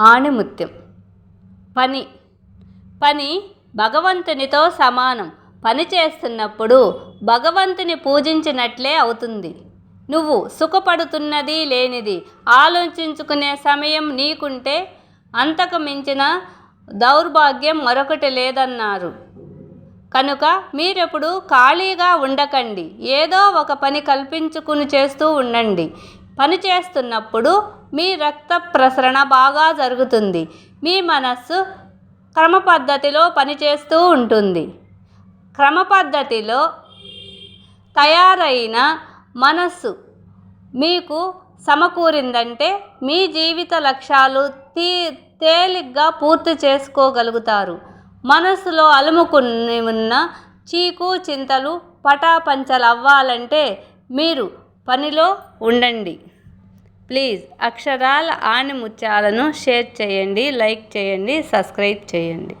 ఆణిముత్యం. పని. పని భగవంతునితో సమానం. పని చేస్తున్నప్పుడు భగవంతుని పూజించినట్లే అవుతుంది. నువ్వు సుఖపడుతున్నది లేనిది ఆలోచించుకునే సమయం నీకుంటే అంతకు మించిన దౌర్భాగ్యం మరొకటి లేదన్నారు. కనుక మీరెప్పుడు ఖాళీగా ఉండకండి. ఏదో ఒక పని కల్పించుకుని చేస్తూ ఉండండి. పని చేస్తున్నప్పుడు మీ రక్త ప్రసరణ బాగా జరుగుతుంది. మీ మనస్సు క్రమ పద్ధతిలో పనిచేస్తూ ఉంటుంది. క్రమ పద్ధతిలో తయారైన మనస్సు మీకు సమకూరిందంటే మీ జీవిత లక్ష్యాలు తీ తేలిగ్గా పూర్తి చేసుకోగలుగుతారు. మనస్సులో అలుముకుని ఉన్న చీకు చింతలు పటాపంచలు అవ్వాలంటే మీరు పనిలో ఉండండి. ప్లీజ్ అక్షరాల ఆణిముత్యాలను షేర్ చేయండి లైక్ చేయండి సబ్స్క్రైబ్ చేయండి.